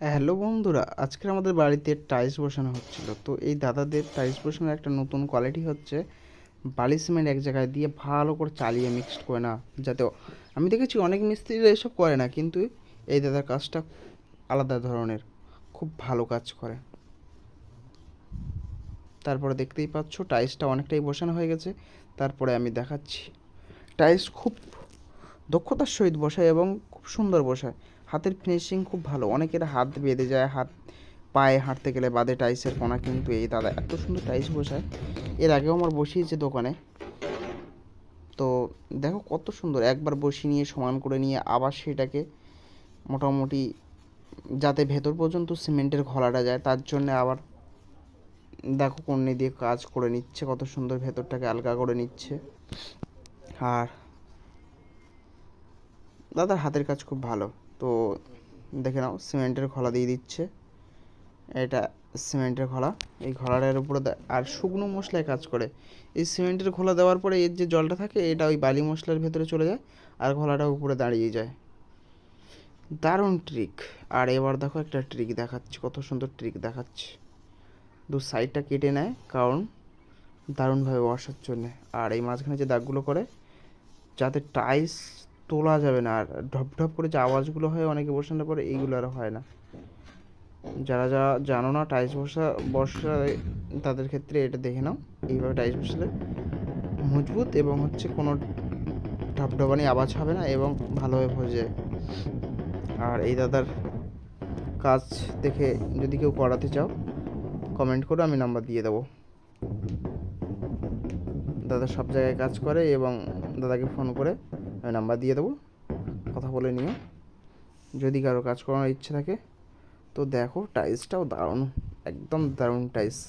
Hello বন্ধুরা, আজকে আমাদের বাড়িতে টাইলস বসানো হচ্ছিল। তো এই দাদাদের টাইলস বসানোর একটা নতুন কোয়ালিটি হচ্ছে বালি সিমেন্ট এক জায়গায় দিয়ে ভালো করে চালিয়ে মিক্সড করে না, যাতে আমি দেখেছি অনেক মিস্ত্রিরা এসব করে না, কিন্তু এই দাদার কাজটা আলাদা ধরনের, খুব ভালো কাজ করে। তারপরে দেখতেই পাচ্ছ টাইলসটা অনেকটাই বসানো হয়ে গেছে, তারপরে আমি দেখাচ্ছি। টাইলস খুব দক্ষতার সহিত বসায় এবং খুব সুন্দর বসায়। হাতের ফিনিশিং খুব ভালো। অনেকের হাত বেঁধে যায়, হাত পায়ে হাঁটতে গেলে বাদে টাইসের কোনা কিন্তু এই দাদা এত সুন্দর টাইস বসায়। এর আগেও আমার বসিয়েছে দোকানে। তো দেখো কত সুন্দর, একবার বসিয়ে নিয়ে সমান করে নিয়ে আবার সেটাকে মোটামুটি যাতে ভেতর পর্যন্ত সিমেন্টের ঘোলাটা যায়, তার জন্য আবার দেখো কন্যে দিয়ে কাজ করে নিচ্ছে, কত সুন্দর ভেতরটাকে আলগা করে নিচ্ছে। আর দাদার হাতের কাজ খুব ভালো। তো দেখে নাও, সিমেন্টের খোলা দিয়ে দিচ্ছে। এটা সিমেন্টের খোলা। এই খোলাটার উপরে আর শুকনো মশলায় কাজ করে। এই সিমেন্টের খোলা দেওয়ার পরে এর যে জলটা থাকে, এটা ওই বালি মশলার ভেতরে চলে যায় আর খোলাটা উপরে দাঁড়িয়ে যায়। দারুণ ট্রিক আর এবার দেখো একটা ট্রিক দেখাচ্ছি, কত সুন্দর ট্রিক দেখাচ্ছে। দু সাইডটা কেটে নেয়, কারণ দারুণভাবে বসার জন্যে। আর এই মাঝখানে যে দাগগুলো করে, যাতে টাইলস তোলা যাবে না। আর ঢপ ঢপ করে যে আওয়াজগুলো হয়, অনেকে বসানোর পরে এইগুলো আর হয় না। যারা যারা জানো না, টাইলস বসা বসা, তাদের ক্ষেত্রে এটা দেখে নাও। এইভাবে টাইলস বসালে মজবুত এবং হচ্ছে কোনো ঢপঢপানি আওয়াজ হবে না এবং ভালোভাবে যায়। আর এই দাদার কাজ দেখে যদি কেউ করাতে চাও কমেন্ট করো আমি নাম্বার দিয়ে দেবো। দাদা সব জায়গায় কাজ করে এবং দাদাকে ফোন করে আমি নাম্বার দিয়ে দেবো। কথা বলে নিও। যদি কারও কাজ করার ইচ্ছে থাকে, তো দেখো টাইলসটাও দারুণ। একদম দারুণ টাইলস